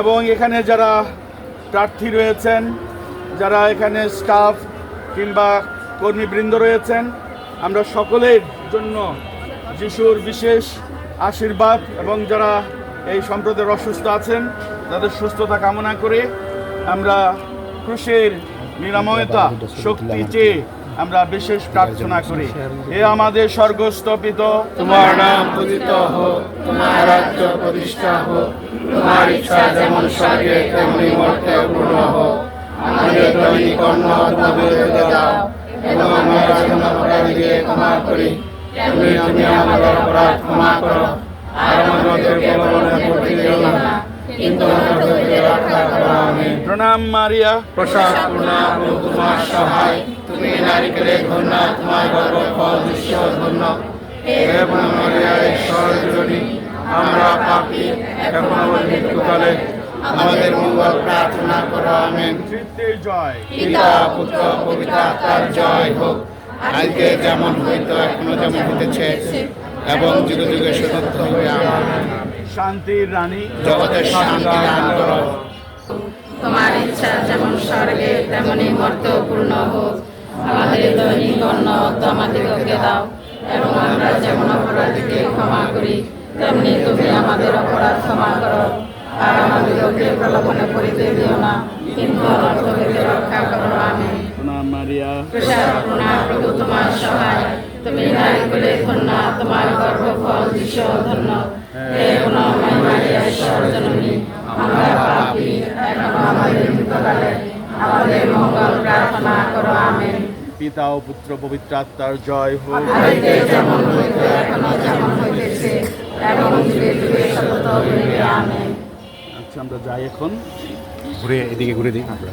এবং এখানে যারা প্রার্থী রয়েছেন, যারা এখানে স্টাফ কিংবা কর্মীবৃন্দ রয়েছেন, আমরা সকলের জন্য যিশুর বিশেষ আশীর্বাদ এবং যারা এই সম্প্রদায়ের অসুস্থ আছেন, তাদের সুস্থতা কামনা করে আমরা ক্রুশের নিরাময়তা, শক্তি চেয়ে আমরা বিশেষ প্রার্থনা করি। এ আমাদের স্বর্গস্থপিত তোমার নাম পূজিত হোক, তোমার রাজ্য প্রতিষ্ঠা হোক, তোমার ইচ্ছা যেমন স্বর্গে, তেমনি মর্তে পূর্ণ হোক। আমাদের দৈনিক দাও এবং আমরা ক্ষমা করি, তেমনি তুমি আমাদের অপরাধ ক্ষমা করো। আর আমাদেরকে পড়তে দিও না, কিন্তু রক্ষা প্রণাম মারিয়া। প্রসাদ পূর্ণা প্রভু তোমার সহায়। তুমি নারীকে ধন্য তোমার ধন্য। এবং মারিয়া ঈশ্বর জনী আমরা পাপী এখন মৃত্যুকালে। আমাদের মঙ্গল প্রার্থনা করো আমেন। জয়। পিতা পুত্র পবিত্র আত্মার জয় হোক। আজকে যেমন হইতো এখনও যেমন হইতেছে। এবং যুগে যুগে সতীর্থ হবে আমেন। শান্তির রানী। জগতের শান্তি দান করো তোমার ইচ্ছা যেমন স্বর্গে তেমনি মর্তেও পূর্ণ হোক। আমাদের দৈনিক অন্ন তো আমাদেরকে দাও এবং আমরা যেমন অপরাধীকে ক্ষমা করি তেমনি তুমি আমাদের অপরাধ ক্ষমা করো। আর আমাদেরকে প্রলোভনে পড়িতে দিও না কিন্তু অনর্থ হইতে রক্ষা করো আমি মারিয়া। প্রভু তোমার সহায়। তুমি নারী বলে কন্যা তোমার গর্ভফল যিশু ধন্য। হে মারিয়া ঈশ্বর জননী আমরা পাপী এখন আমাদের মৃত্যুকালে আমাদের মঙ্গল প্রার্থনা করো আমেন। পিতা ও পুত্র পবিত্র আত্মার জয় হোক। যেমন হইতে এখনও যেমন হইতেছে এবং যুগে যুগে সতত হইবে আমেন। আচ্ছা আমরা যাই এখন। ঘুরে এদিকে ঘুরে দিই আমরা।